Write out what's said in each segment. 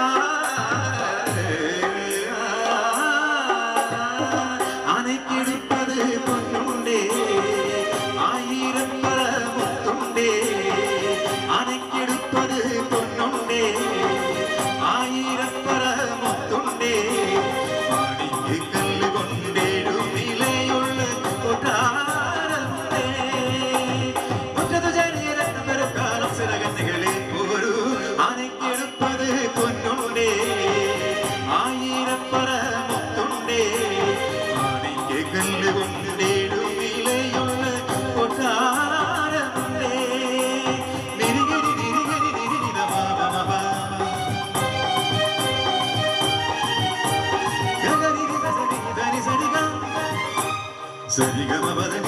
Ah. Sariga Mabadani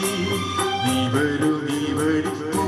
Nibiru, Nibiru, Nibiru.